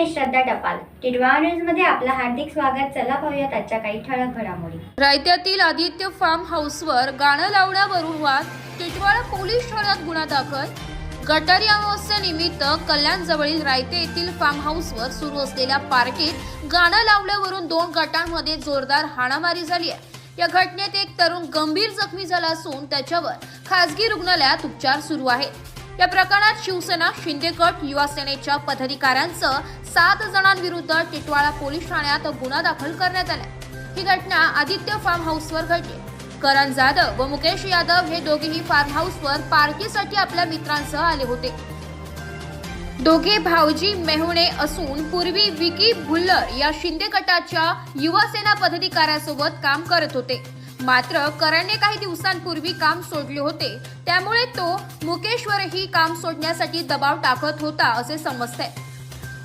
मी श्रद्धा टपाल. टिडवा न्यूजमध्ये आपलं हार्दिक स्वागत. चला पाहूयात आजच्या काही ठळक घडामोडी. रायत्यातील आदित्य फार्म हाऊसवर गाणं लावण्यावरून वाद. टिटवाळा पोलीस ठाण्यात गुन्हा दाखल. गटारी अमावस्येनिमित्त कल्याणजवळील रायते येथील फार्म हाऊसवर सुरू असलेल्या पार्टीत गाणं लावल्यावरून दोन गटांमध्ये जोरदार हाणामारी झाली आहे. या घटनेत एक तरुण गंभीर जखमी झाला असून त्याच्यावर खासगी रुग्णालयात उपचार सुरू आहेत. या प्रकरणात शिवसेना शिंदे गट युवा सेनेच्या पदाधिकाऱ्यांसह सात जणांविरुद्ध टिटवाळा पोलीस ठाण्यात गुन्हा दाखल करण्यात आला. ही घटना आदित्य फार्म हाऊसवर घडली. करण जाधव व मुकेश यादव हे दोघेही फार्म हाऊसवर पार्टीसाठी आपल्या मित्रांसह आले होते. दोघे भावजी मेहुणे असून पूर्वी विकी भुल्लर या शिंदे गटाच्या युवासेना पदाधिकाऱ्यासोबत काम करत होते. मात्र करणने काही दिवसांपूर्वी काम सोडले होते. त्यामुळे तो मुकेशवरही काम सोडण्यासाठी दबाव टाकत होता असे समजते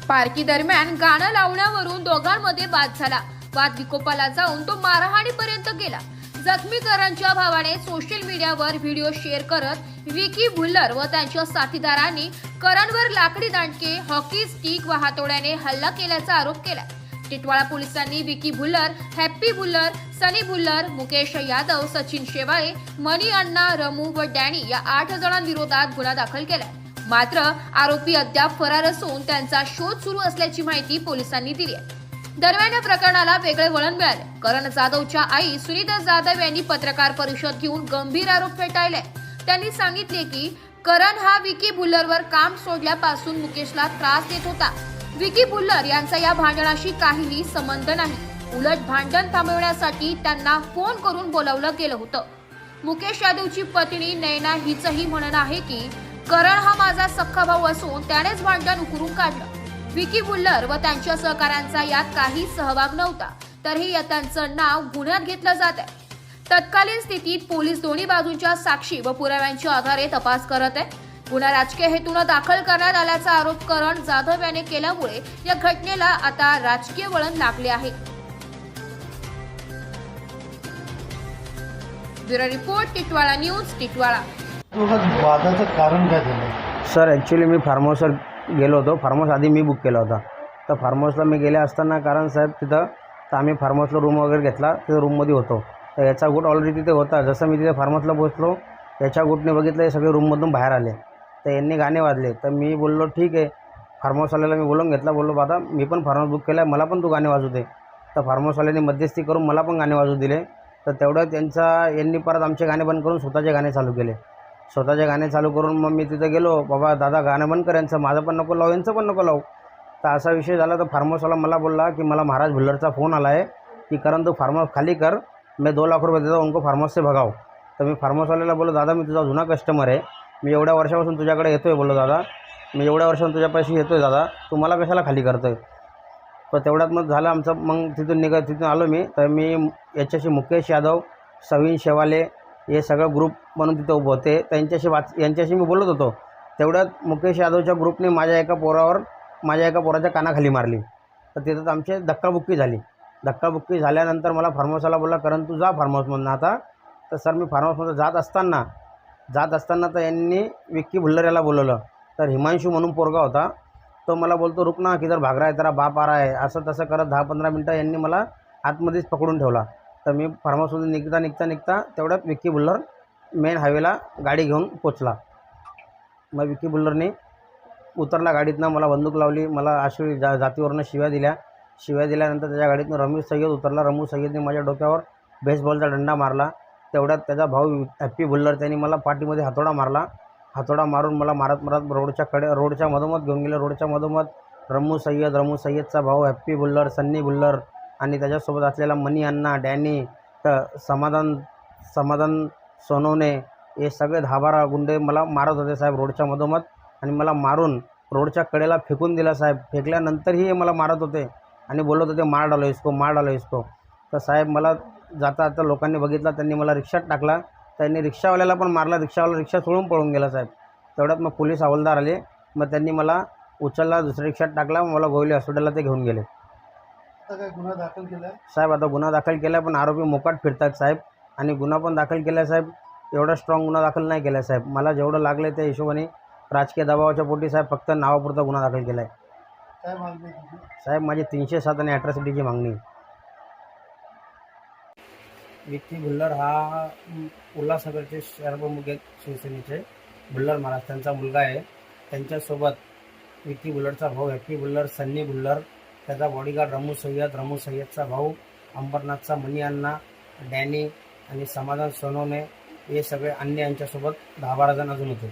पार्टी दरम्यान गाणं लावण्यावरून दोघांमध्ये वाद झाला. वाद विकोपाला जाऊन तो मारहाणीपर्यंत गेला. जखमीकरांच्या भावाने सोशल मीडियावर व्हिडिओ शेअर करत विकी भुल्लर व त्यांच्या साथीदारांनी करणवर लाकडी दांडके हॉकी स्टिक व हातोड्याने हल्ला केल्याचा आरोप केला टिटवाळा पोलिसांनी विकी भुल्लर हॅप्पी भुल्लर सनी भुल्लर मुकेश यादव सचिन शेवाळे मनी अण्णा रमू व डॅनी या आठ जणांविरोधात गुन्हा दाखल केलाय. मात्र आरोपी अद्याप फरार असून त्यांचा शोध सुरू असल्याची माहिती पोलिसांनी दिली आहे. दरम्यान या प्रकरणाला वेगळे वळण मिळाले. करण जाधवच्या आई सुनीता जाधव यांनी पत्रकार परिषद घेऊन गंभीर आरोप फेटाळले. त्यांनी सांगितले की करण हा विकी बुल्लरवर काम सोडल्यापासून मुकेशला त्रास देत होता. विकी बुल्लर यांचा या भांडणाशी काहीही संबंध नाही. उलट भांडण थांबवण्यासाठी त्यांना फोन करून बोलावलं गेलं होतं. मुकेश यादवची पत्नी नैना हिचंही म्हणणं आहे की करण हा माझा सख्खा भाऊ असून त्यानेच भांडण उकरून काढलं. विकी बुल्लर व त्यांच्या सहकाऱ्यांचा यात काही सहभाग नव्हता तरीही त्यांचं नाव गुन्ह्यात घेतलं जात आहे. तत्कालीन स्थितीत पोलीस दोन्ही बाजूंच्या साक्षी व पुराव्यांच्या आधारे तपास करत आहे. गुन्हा राजकीय हेतूनं दाखल करण्यात आल्याचा आरोप करण जाधव याने केल्यामुळे या घटनेला आता राजकीय वळण लागले आहे. Bureau report Titwala news Titwala. वादाचं कारण काय झालं सर ॲक्च्युली मी फार्म गेलो होतो. फार्म आधी मी बुक केला होता. तर फार्महाऊसला मी गेले असताना कारण साहेब तिथं तर आम्ही फार्मसला रूम वगैरे घेतला. तिथं रूममध्ये होतो. तर याचा गुट ऑलरेडी तिथे होता. जसं मी तिथे फार्मसला पोचलो पोहोचलो याच्या गुटने बघितलं हे सगळे रूममधून बाहेर आले. तर यांनी गाणे वाजले. तर मी बोललो ठीक आहे. फार्मसवाल्याला मी बोलून घेतला. बोललो बाबा मी पण फार्मस बुक केला आहे मला पण तू गाणे वाजू दे. तर फार्म मध्यस्थी करून मला पण गाणे वाजू दिले. तर तेवढं त्यांचा यांनी परत आमचे गाणे बंद करून स्वतःचे गाणे चालू केले. स्वतःचे गाणे चालू करून मग मी तिथं गेलो बाबा दादा गाणं बंद कर यांचं माझं पण नको लावू यांचं पण नको लावू. तर असा विषय झाला तर फार्महाऊसवाला मला बोलला की मला महाराज भुल्लरचा फोन आला आहे की कारण तू फार्म खाली कर मी दो लाख रुपये देतो उनको फार्मसचे से भगाव. तर मी फार्मसवाल्याला बोललो दादा मी तुझा जुना कस्टमर आहे मी एवढ्या वर्षापासून तुझ्याकडे येतो आहे बोललो दादा मी एवढ्या वर्षापासून तुझ्यापाशी येतो आहे दादा तू मला कशाला खाली करतो आहे तर तेवढ्यात मग झालं आमचं मग तिथून निघ तिथून आलो मी तर मी याच्याशी मुकेश यादव सवीन शेवाले हे सगळं ग्रुप म्हणून तिथं उभं होते. त्यांच्याशी वाच यांच्याशी मी बोलत होतो. तेवढ्यात मुकेश यादवच्या ग्रुपने माझ्या एका पोरावर माझ्या एका पोराच्या कानाखाली मारली. तर तिथं आमची धक्काबुक्की झाली. धक्काबुक्की झाल्यानंतर मला फार्महाऊसला बोलला कारण तू जा फार्महाऊसमधून आता. तर सर मी फार्महाऊसमध्ये जात असताना जात असताना तर यांनी विक्की भुल्लर याला बोलवलं. तर हिमांशू म्हणून पोरगा होता. तो मला बोलतो रुक ना किधर भाग रहा है तेरा बाप आ असं तसं करत दहा पंधरा मिनटं यांनी मला आतमध्येच पकडून ठेवला. तर मी फार्महाऊसमधून निघता निघता निघता तेवढ्यात विक्की बुल्लर मेन हायवेला गाडी घेऊन पोचला. मग विक्की बुल्लरने उतरला गाडीतनं मला बंदूक लावली मला अशी जा जातीवरनं शिव्या दिल्या. शिव्या दिल्यानंतर त्याच्या गाडीतनं रमेश सय्यद उतरला. रमू सय्यदने माझ्या डोक्यावर बेसबॉलचा डंडा मारला. तेवढ्यात त्याचा भाऊ हॅप्पी बुल्लर त्यांनी मला पाठीमध्ये हातोडा मारला. हातोडा मारून मला मारत मारत रोडच्या कडे रोडच्या मधोमध घेऊन गेले. रोडच्या मधोमध रमू सय्यद रमू सय्यदचा भाऊ हॅप्पी बुल्लर सन्नी बुल्लर आणि त्याच्यासोबत असलेला मनी अण्णा डॅनी तर समाधान समाधान सोनवणे हे सगळे दहा बारा गुंडे मला मारत होते साहेब रोडच्या मधोमध. आणि मला मारून रोडच्या कडेला फेकून दिला साहेब. फेकल्यानंतरही हे मला मारत होते. आणि बोलत होते मार डालो इसको मार डालो इसको. तर साहेब मला जाता जाता लोकांनी बघितला त्यांनी मला रिक्षात टाकला. त्यांनी रिक्षावाल्याला पण मारला रिक्षावाला रिक्षा सोडून पळून गेला साहेब. तेवढ्यात मग पोलीस हवालदार आले. मग त्यांनी मला उचलला दुसऱ्या रिक्षात टाकला मग मला गोवली हॉस्पिटलला ते घेऊन गेले. आता काय गुन्हा दाखल केला आहे साहेब आता गुन्हा दाखल केला पण आरोपी मोकाट फिरतात साहेब. आणि गुन्हा पण दाखल केला साहेब. एवढा स्ट्रॉंग गुन्हा दाखल नाही केला आहे साहेब. मला जेवढं लागलं आहे त्या हिशोबाने राजकीय दबावाच्या पोटी साहेब फक्त नावापुरता गुन्हा दाखल केला आहे काय मागणी आहे तुझी साहेब माझी तीनशे सात आणि अॅट्रॉसिटीची मागणी. विक्की भुल्लर हा उल्हासनगरचे शहर प्रमुख आहेत शिवसेनेचे. भुल्लर महाराज त्यांचा मुलगा आहे. त्यांच्यासोबत विक्की भुल्लरचा भाऊ हॅप्पी भुल्लर सन्नी भुल्लर त्याचा बॉडीगार्ड रमू सय्यद रमू सय्यदचा भाऊ अंबरनाथचा मनी अण्णा डॅनी आणि समाधान सोनवणे हे सगळे अन्य यांच्यासोबत दहा बारा जण अजून होते.